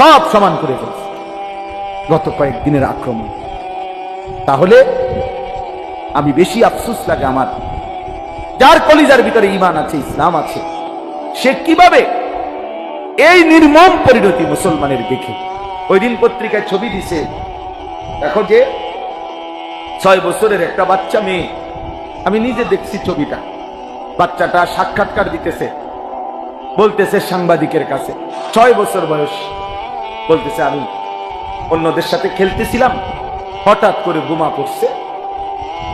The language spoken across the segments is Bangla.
সব সমান করে ফেলছে। গত কয়েকদিনের আক্রমণ। তাহলে আমি বেশি আফসুস লাগে আমার। যার কলিজার ভিতরে ইমান আছে, ইসলাম আছে, সে কীভাবে এই নির্মম পরিণতি মুসলমানের দেখে? ওই দিন পত্রিকায় ছবি দিছে, দেখো যে ছয় বছরের একটা বাচ্চা মেয়ে। আমি নিজে দেখছি ছবিটা। বাচ্চাটা সাক্ষাৎকার দিতেছে, বলতেছে সাংবাদিকের কাছে, ছয় বছর বয়স। বলতেছে, আমি অন্যদের সাথে খেলতেছিলাম, হঠাৎ করে বোমা পড়ছে।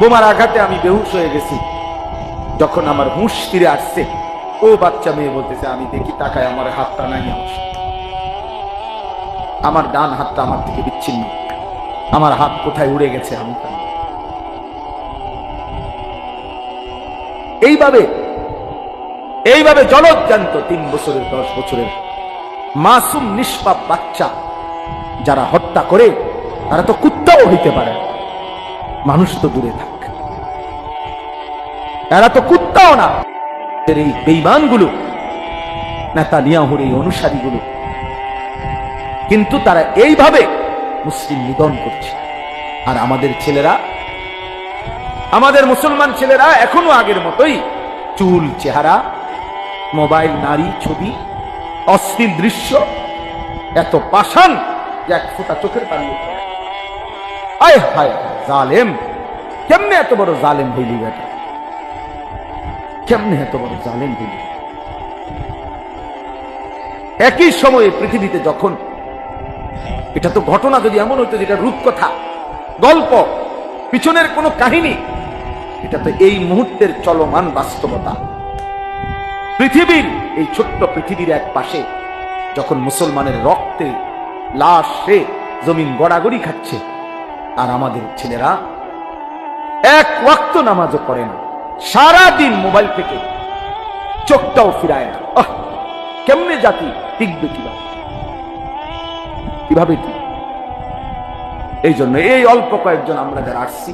বোমার আঘাতে আমি বেহুশ হয়ে গেছি। যখন আমার হুঁশ ফিরে আসছে, ও বাচ্চা মেয়ে বলতেছে, আমি দেখি তাকায় আমার হাতটা নাই আমার আমার ডান হাতটা আমার থেকে বিচ্ছিন্ন। আমার হাত কোথায় উড়ে গেছে আমি এইভাবে এইভাবে জলজ্জান্ত তিন বছরের, দশ বছরের মাসুম নিষ্পাপ বাচ্চা যারা হত্যা করে, তারা তো কুত্তাও হইতে পারে। মানুষ তো দূরে থাক। এরা তো কুত্তাও না। এই বেইমানগুলো, নেতানিয়াহুর এই অনুসারীগুলো। কিন্তু তারা এইভাবে মুসলিম নিধন করছে। আর আমাদের ছেলেরা, আমাদের মুসলমান ছেলেরা এখনও আগের মতোই চুল, চেহারা, মোবাইল, নারী, ছবি অশ্লীল দৃশ্য এত পাষাণ এক ফোঁটা চোখের পানি। আয় হায়, জালেম কেমনে এত বড় জালেম হইলি বেটা? কেমনে এত বড় জালেম হইলি? একই সময়ে পৃথিবীতে যখন এটা তো ঘটনা যদি এমন হইতো যেটা রূপকথা গল্প পিছনের কোনো কাহিনী এটা তো এই মুহূর্তের চলমান বাস্তবতা। পৃথিবীর এই ছোট্ট পৃথিবীর এক পাশে, যখন মুসলমানের রক্তে লাশ জমিন গড়াগড়ি খাচ্ছে, আর আমাদের ছেলেরা এক ওয়াক্ত নামাজও করে না, সারাদিন মোবাইল থেকে চোখটাও ফিরায় না। কেমনে জাতি টিকবে কীভাবে? কীভাবে টিকবে? এই জন্য এই অল্প কয়েকজন আমরা যারা আসছি,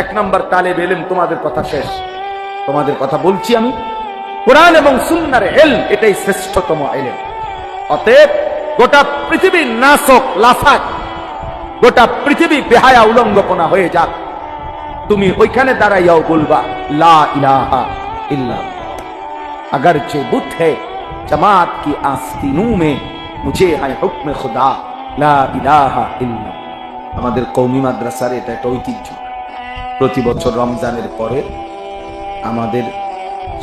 এক নাম্বার তালে এলেম, তোমাদের কথা শেষ। তোমাদের কথা বলছি আমি। কোরআন এবং সুন্নার এল এটাই শ্রেষ্ঠতম এলেম অতএব গোটা পৃথিবীর নাসক লাফাক গোটা পৃথিবী বেহায়া উলঙ্গপনা হয়ে যাক তুমি ওইখানে দাঁড়াইয়াও বলবা লা ইলাহা ইল্লা अगर जे बुत है जमात की आस्तीनों में मुझे है हुक्म खुदा ला इलाहा इल्ला আমাদের কৌমি মাদ্রাসার এটা একটা ঐতিহ্য প্রতি বছর রমজানের পরে আমাদের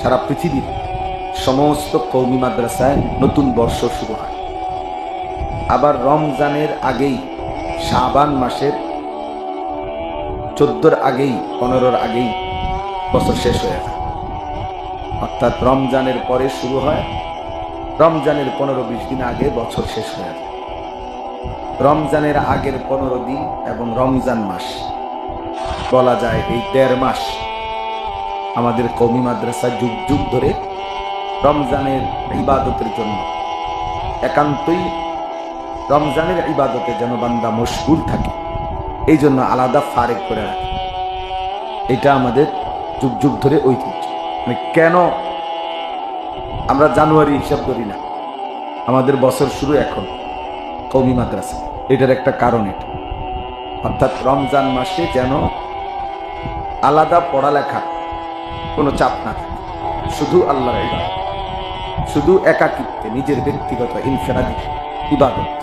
সারা পৃথিবীর সমস্ত কৌমি মাদ্রাসায় নতুন বর্ষ শুরু হয়। আবার রমজানের আগেই, শাবান মাসের চোদ্দোর আগেই, পনেরোর আগেই বছর শেষ হয়ে যায়। অর্থাৎ রমজানের পরে শুরু হয়, রমজানের পনেরো বিশ দিন আগে বছর শেষ হয়ে যায়। রমজানের আগের পনেরো দিন এবং রমজান মাস বলা যায় এই দেড় মাস। আমাদের কৌমি মাদ্রাসা যুগ যুগ ধরে রমজানের ইবাদতের জন্য একান্তই রমজানের ইবাদতে যেন বান্দা মশগুল থাকে। এই জন্য আলাদা ফারেক করে রাখে। এটা আমাদের যুগ যুগ ধরে ঐতিহ্য। মানে কেন আমরা জানুয়ারি হিসাব করি না? আমাদের বছর শুরু এখন কৌমি মাদ্রাসা। এটার একটা কারণ এটা। অর্থাৎ রমজান মাসে যেন আলাদা পড়ালেখা কোনো চাপ না। থাকে শুধু আল্লাহর শুধু একাকিত্বে নিজের ব্যক্তিগত ইনফেরাদি ইবাদত।